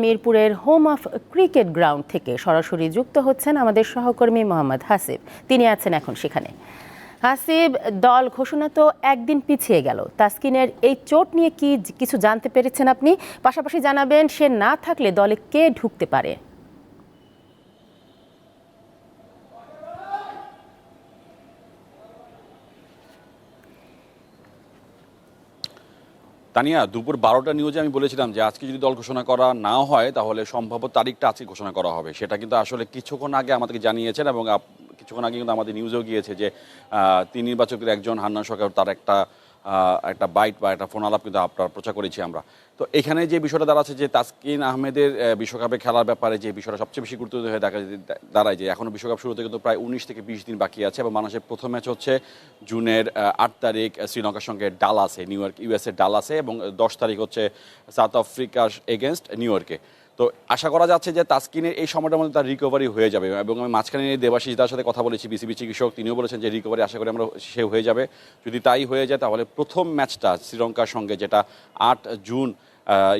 মিরপুরের home of cricket ground থেকে সরাসরি যুক্ত হচ্ছেন আমাদের সহকর্মী মোহাম্মদ হাসিব। তিনি আছেন এখন সেখানে। হাসিব, দল ঘোষণা তো একদিন পিছিয়ে গেল। তাসকিনের এই চোট নিয়ে কি কিছু জানতে পেরেছেন আপনি? পাশাপাশি জানাবেন, সে না থাকলে দলে কে ঢুকতে পারে? তানিয়া, দুপুর বারোটা নিউজে আমি বলেছিলাম যে, আজকে যদি দল ঘোষণা করা না হয়, তাহলে সম্ভাব্য তারিখটা আজকে ঘোষণা করা হবে। সেটা কিন্তু আসলে কিছুক্ষণ আগে আমাদেরকে জানিয়েছেন এবং কিছুক্ষণ আগে কিন্তু আমাদের নিউজেও গিয়েছে যে তিন নির্বাচকের একজন হান্না সরকার, তার একটা একটা বাইট বা একটা ফোন আলাপ কিন্তু আপনার প্রচার করেছি আমরা। তো এখানে যে বিষয়টা দাঁড়াচ্ছে যে তাসকিন আহমেদের বিশ্বকাপে খেলার ব্যাপারে যে বিষয়টা সবচেয়ে বেশি গুরুত্ব হয়ে দেখা দাঁড়ায় যে এখনও বিশ্বকাপ শুরুতে কিন্তু প্রায় উনিশ থেকে বিশ দিন বাকি আছে এবং মানুষের প্রথম ম্যাচ হচ্ছে জুনের আট তারিখ শ্রীলঙ্কার সঙ্গে ডালাসে, নিউ ইয়র্ক, ইউএসএ ডালাসে এবং দশ তারিখ হচ্ছে সাউথ আফ্রিকার এগেনস্ট নিউ ইয়র্কে। তো আশা করা যাচ্ছে যে তাসকিনের এই সময়টার মধ্যে তার রিকভারি হয়ে যাবে এবং আমি মাঝখানে দেবাশিস দার সাথে কথা বলেছি, বিসিবি চিকিৎসক, তিনিও বলেছেন যে রিকভারি আশা করি আমরা সে হয়ে যাবে। যদি তাই হয়ে যায় তাহলে প্রথম ম্যাচটা শ্রীলঙ্কার সঙ্গে যেটা আট জুন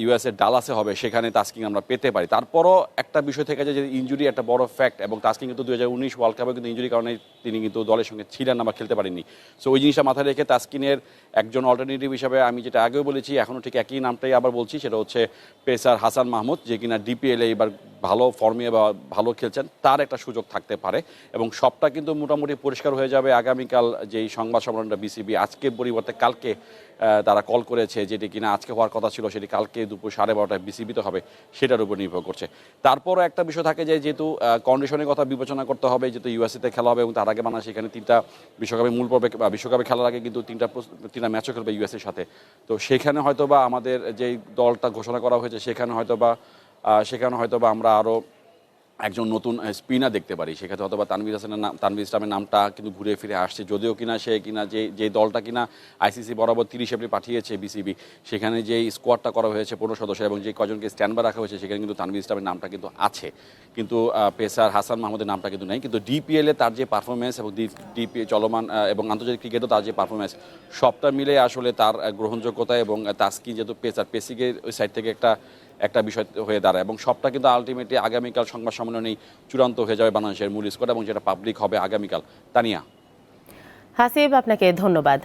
ইউএসএ ডালাসে হবে, সেখানে তাস্কিং আমরা পেতে পারি। তারপরও একটা বিষয় থেকে যে ইঞ্জুরি একটা বড় ফ্যাক্ট এবং তাস্কিং কিন্তু দু হাজার উনিশ ওয়ার্ল্ড কাপে কিন্তু ইঞ্জুরির কারণে তিনি কিন্তু দলের সঙ্গে ছিলেন না বা খেলতে পারেননি। সো ওই জিনিসটা মাথায় রেখে তাস্কিনের একজন অল্টারনেটিভ হিসাবে আমি যেটা আগেও বলেছি এখনও ঠিক একই নামটাই আবার বলছি, সেটা হচ্ছে পেসার হাসান মাহমুদ যে কিনা ডিপিএলএ এবার ভালো ফর্মে বা ভালো খেলছেন, তার একটা সুযোগ থাকতে পারে এবং সবটা কিন্তু মোটামুটি পরিষ্কার হয়ে যাবে আগামীকাল যেই সংবাদ সম্মেলনটা বিসিবি আজকের পরিবর্তে, কালকে তারা কল করেছে যেটি কিনা আজকে হওয়ার কথা ছিল, সেটি কালকে দুপুর সাড়ে বারোটায় বিসিবিতে হবে, সেটার উপর নির্ভর করছে। তারপরও একটা বিষয় থাকে যে যেহেতু কন্ডিশনের কথা বিবেচনা করতে হবে, যেহেতু ইউএসএতে খেলা হবে এবং তার আগে বাংলাদেশ এখানে তিনটা বিশ্বকাপে মূল পর্বে, বা বিশ্বকাপে খেলার আগে কিন্তু তিনটা তিনটা ম্যাচও খেলবে ইউএসএর সাথে। তো সেখানে হয়তো বা আমাদের যেই দলটা ঘোষণা করা হয়েছে, সেখানে হয়তো বা সেখানে হয়তো বা আমরা আরও একজন নতুন স্পিনার দেখতে পারি। সেক্ষেত্রে হয়তো বা তানভীর হাসানের নাম, তানভীর ইসলামের নামটা কিন্তু ঘুরে ফিরে আসছে। যদিও কিনা সে কিনা যে যে দলটা কিনা আইসিসি বরাবর তিরিশ এপ্রিল পাঠিয়েছে বিসিবি সেখানে যে স্কোয়াডটা করা হয়েছে পনেরো সদস্য এবং যে কজনকে স্ট্যান্ড রাখা হয়েছে, সেখানে কিন্তু তানভীর ইসলামের নামটা কিন্তু আছে। কিন্তু পেসার হাসান মাহমুদের নামটা কিন্তু নেই। কিন্তু ডিপিএলে তার যে পারফরমেন্স এবং ডিপি চলমান এবং আন্তর্জাতিক ক্রিকেটও তার যে পারফরমেন্স সবটা মিলে আসলে তার গ্রহণযোগ্যতা এবং তাস্কি যেহেতু পেসার, পেসিকের ওই সাইড থেকে একটা একটা বিষয় হয়ে দাঁড়ায়। এবং সবটা কিন্তু আলটিমেটলি আগামীকাল সংবাদ সম্মেলনেই চূড়ান্ত হয়ে যাবে বাংলাদেশের মূল স্কোয়াড এবং যেটা পাবলিক হবে আগামীকাল। তানিয়া। হাসিব, আপনাকে ধন্যবাদ।